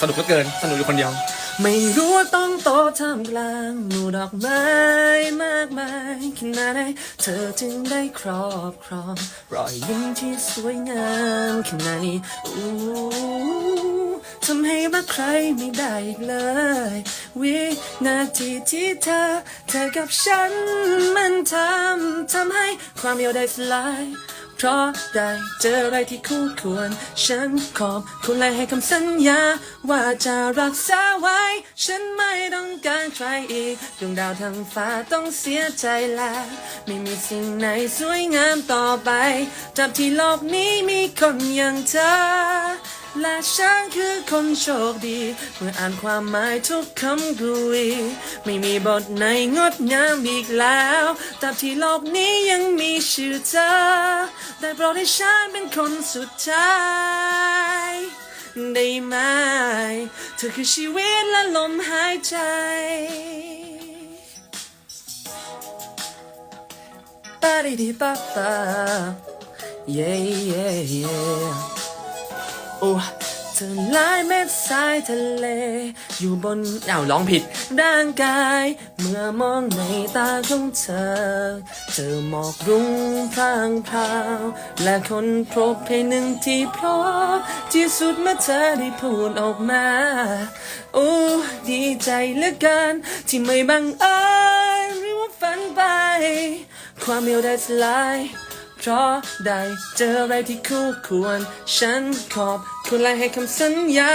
สนุกเหลือเกิน สนุกอยู่คนเดียว ไม่รู้ว่าต้องโตท่ามกลางหมู่ดอกไม้มากมายขนาดไหนเธอจึงได้ครอบครองรอยยิ้มที่สวยงามขนาดนี้อู้ทำให้รักใครไม่ได้อีกเลย วินาทีที่เธอ เธอกับฉันมันทำทำให้ความเดียวได้สลาย เพราะได้เจออะไรที่คู่ควร ฉันขอบคุณและให้คำสัญญา ว่าจะรักษาไว้ ฉันไม่ต้องการใครอีกดวงดาวทั้งฟ้าต้องเสียใจแล้ว ไม่มีสิ่งไหนสวยงามต่อไปจับที่โลกนี้มีคนอย่างเธอ และฉันคือคนโชคดี เมื่ออ่านความหมายทุกคำกรุย ไม่มีบทไหนงดงามอีกแล้วตราบที่โลกนี้ยังมีชื่อเธอ ได้โปรดให้ฉันเป็นคนสุดท้ายได้ไหม เธอคือชีวิตและลมหายใจปาดิดิปาปา yeah yeah yeah โอ้เธอลายเม็ดทรายทะเล อยู่บนอ้าวร้องผิด ร่างกาย เมื่อมองในตาของเธอ เจอหมอกรุ้งพรางพราว และคนพบเพลงหนึ่งที่เพราะที่สุดเมื่อเธอได้พูดออกมา โอ้ ดีใจเหลือเกินที่ไม่บังเอิญหรือว่าฝันไป ความเดียวได้สลาย เพราะได้เจออะไรที่คู่ควร ฉันขอบ คุณและให้คำสัญญา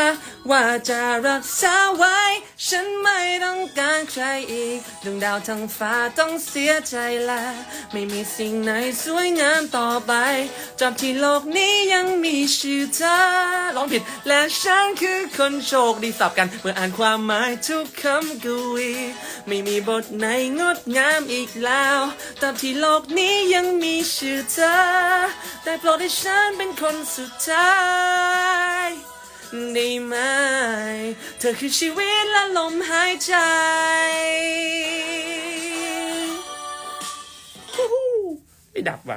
ว่าจะรักษาไว้ ฉันไม่ต้องการใครอีกดวงดาวทั้งฟ้าต้องเสียใจละ ไม่มีสิ่งไหนสวยงามต่อไปจับที่โลกนี้ยังมีชื่อเธอร้องผิด และฉันคือคนโชคดีสับกัน เมื่ออ่านความหมายทุกคำกวีไม่มีบทไหนงดงามอีกแล้วตราบที่โลกนี้ยังมีชื่อเธอ แต่โปรดให้ฉันเป็นคนสุดท้ายได้ไหม เธอคือชีวิตและลมหายใจไม่ดับว่ะ